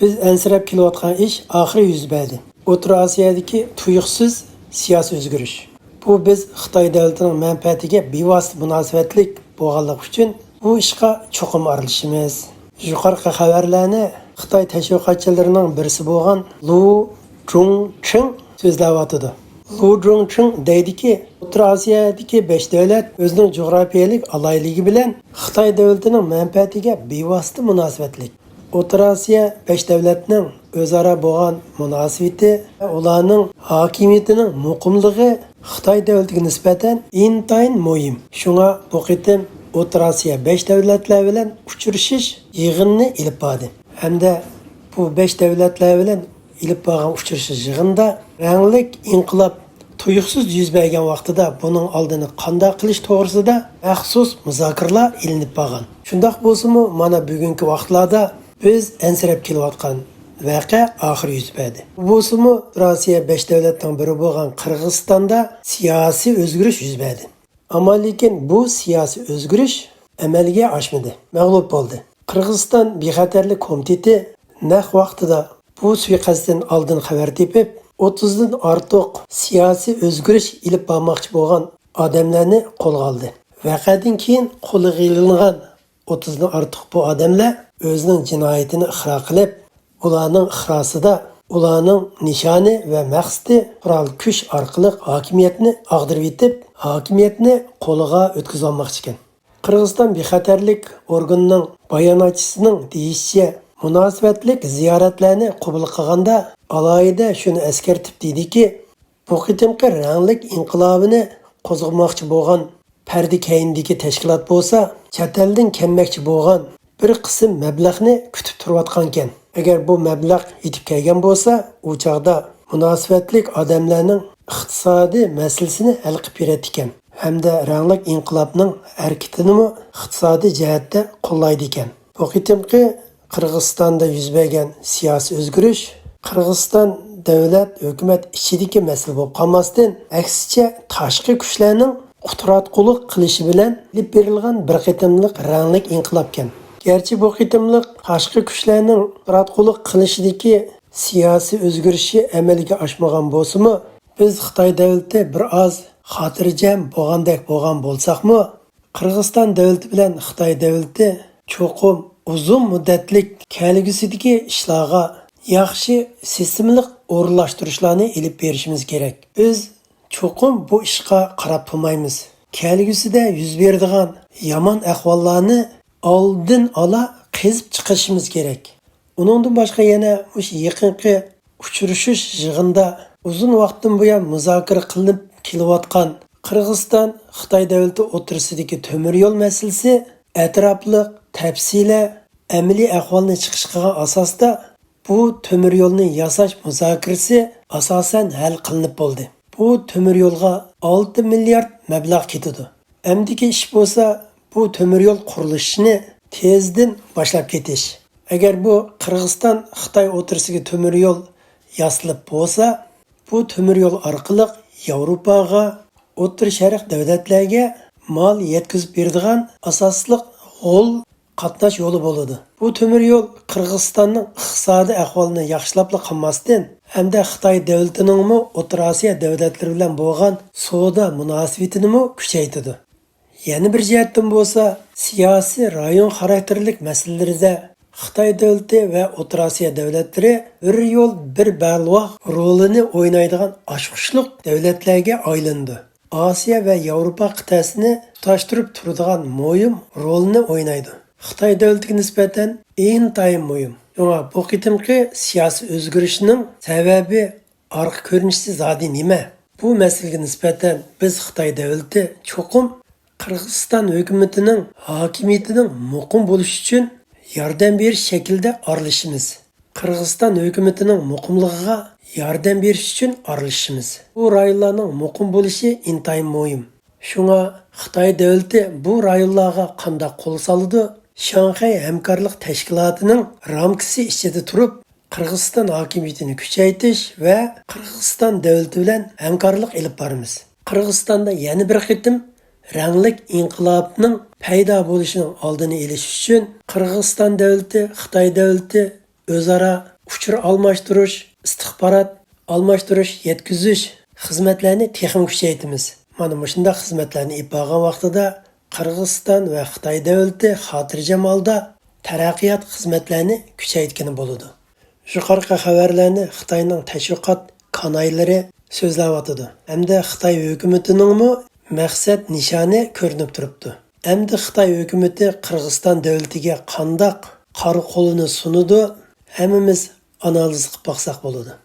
Biz ensirab kelayotgan ish oxiri yuz berdi. O'rta Osiyodagi tuyuqsiz siyosiy o'zgarish. Bu biz Xitoy davlatining manfaatiga bevosita munosabatlik bo'lganligi uchun bu ishga cho'qim aralashamiz. Yuqorqi xabarlarni Xitoy tashviqotchilarining birisi bo'lgan Lu Chungching so'zlayotdi. Lu Chungching deydiki, O'rta Osiyodagi 5 davlat o'zining jo'grafiyalik aloyligi bilan Xitoy davlatining manfaatiga bevosita munosabatlik. O'rta Osiyo 5 davlatning o'zaro bo'lgan munosabati ularning hokimiyatining muqimligi Xitoy davlatiga nisbatan intayin muhim. Bu qitim O'rta Osiyo 5 davlatlar bilan uchrashish yig'inni ilib bordi. Hamda bu 5 davlatlar bilan ilib borgan uchrashish yig'inda ranglik inqilob tuyuqsiz yuz bergan vaqtida buning oldini qanday qilish to'g'risida maxsus muzokaralar ilinib borgan. Shundoq bo'lsa-mu, mana bugungi vaqtlarda biz ansirab kelayotgan voqea oxiri yuz berdi. Bo'lsa-mu, Rossiya 5 davlatdan biri bo'lgan Qirg'izistonda siyosiy o'zgarish yuz berdi. Ammo lekin bu siyosiy o'zgarish amalga oshmadi, mag'lub bo'ldi. Qirg'iziston bexatarlik komiteti naq vaqtida bu suiqasddan oldin xabar tepib, 30 dan ortiq siyosiy o'zgarish ilib bormoqchi bo'lgan odamlarni qo'lga oldi. Vaqadan keyin qo'lga ilingan 30 dan ortiq bu odamlar o'zining jinoyatini ixro qilib, ularning ixrosida ularning nishoni va maqsadi qurol kuch orqali hokimiyatni ag'dirib yetib, hokimiyatni qo'liga o'tkazolmoqchi ekan. Qirg'iziston bexatarlik organining bayonotchisining deyishicha, munosabatlik ziyoratlarni qabul qilganda alohida shuni eskartib deydiki, bu qitimqi ranglik inqilobini qo'zg'amoqchi bo'lgan pardi kayindagi tashkilot bo'lsa, chet eldan kelmoqchi bir qism mablag'ni kutib turayotgan ekan. Agar bu mablag' yetib kelgan bo'lsa, u chog'da munosabatlik odamlarning iqtisodiy masalasini hal qilib beradi ekan. Hamda ranglik inqilobning harakatini iqtisodiy jihatda qo'llaydi ekan. Bu qitimqi Qirg'izistonda yuz bergan siyosiy o'zgarish Qirg'iziston davlat hukumat ichidagi masala bo'lib qolmasdan, aksicha tashqi kuchlarning qutratqulik qilishi bilan berilgan bir qitimliq ranglik inqilob garchi bu qitimliq tashqi kuchlarning qutratqulik qilishidagi siyosiy o'zgarishi amalga oshmagan bo'lsimi biz Xitoy davlati bir oz xotirjam bo'lgandek bo'lgan bo'lsakmi, Qirg'iziston davlati bilan Xitoy davlati cho'qim uzun muddatlik kelgusidagi ishlarga yaxshi sistemliq o'rinlashtirishlarni ilib berishimiz kerak. Biz cho'qim bu ishga qarab turmaymiz. Kelgusida yuz beradigan yomon ahvollarni oldin ola qezib chiqishimiz kerak. Uningdan boshqa yana o'sha yaqinqi uchrashish yig'inda uzun vaqtdan buyon muzokara qilinib kelayotgan Qirg'iziston Xitoy davlati o'tirsidagi temir yo'l masalasi atrofli tafsila amaliy ahvolni chiqish qilgan asosda bu temir yo'lni yasash muzokarasi asosan hal qilinib bo'ldi. Bu temir yo'lga 6 milliard mablag' ketadi. Amdiki ish bo'lsa, bu temir yo'l qurilishini tezdan boshlab ketish. Agar bu Qirg'iziston Xitoy o'tirisiga temir yo'l yasilib bo'lsa, bu temir yo'l orqali Yevropaga, O'rta Sharq davlatlarga mal yetkazib beradigan asosliq yo'l qatnash yo'li bo'ladi. Bu temir yo'l Qirg'izistonning iqtisodiy ahvolini yaxshilab qilmasdan, hamda Xitoy davlatining mo O'rta Osiyo davlatlari bilan bo'lgan savdo munosabatini mo kuchaytirdi. Yana bir jihatdan bo'lsa, siyosiy rayon xarakterli masalalarda Xitoy davlati va O'rta Osiyo davlatlari bir yo'l bir balvoq rolini o'ynaydigan oshqushliq davlatlarga aylandi. Osiyo va Yevropa qit'asini tutashtirib turadigan muhim rolni o'ynaydi. Xitoy davlatiga nisbatan intayin muhim. Shunga bu qitimqi siyosiy o'zgarishning sababi orqa ko'rinishi zodi nima? Bu masalaga nisbatan biz Xitoy davlati cho'qim Qirg'iziston hukumatining hokimiyatining muqim bo'lishi uchun yordam berish shaklida aralashimiz. Qirg'iziston hukumatining muqimligiga yordam berish uchun aralashimiz. Bu rayonlarning muqim bo'lishi intayin muhim. Shunga Xitoy davlati bu rayonlarga qanday qo'l soladi? Shanxay hamkorlik tashkilotining ramkasi ichida turib, Qirg'iziston hokimiyatini kuchaytirish va Qirg'iziston davlati bilan hamkorlik olib boramiz. Qirg'izistonda yana bir qitim ranglik inqilobning paydo bo'lishining oldini olish uchun Qirg'iziston davlati, Xitoy davlati o'zaro uchur almashtirish istixborot almashtirish yetkazish xizmatlarni texim kuchaytimiz. Mana shunday xizmatlarni ip olgan vaqtida qirg'iziston va xitoy davlati xotirjam holda taraqqiyot xizmatlarini kuchaytgani bo'ladi. Yuqorqi xabarlarni xitoyning tashviqot kanallari so'zlayotidi hamda xitoy hukumatiningmi мақсат нишаны көрініп тұрыпты әмді қытай өкіметі қырғызстан дәулетіге қандақ қары қолыны сұныды, әміміз анализ қыпақсақ бақсақ болады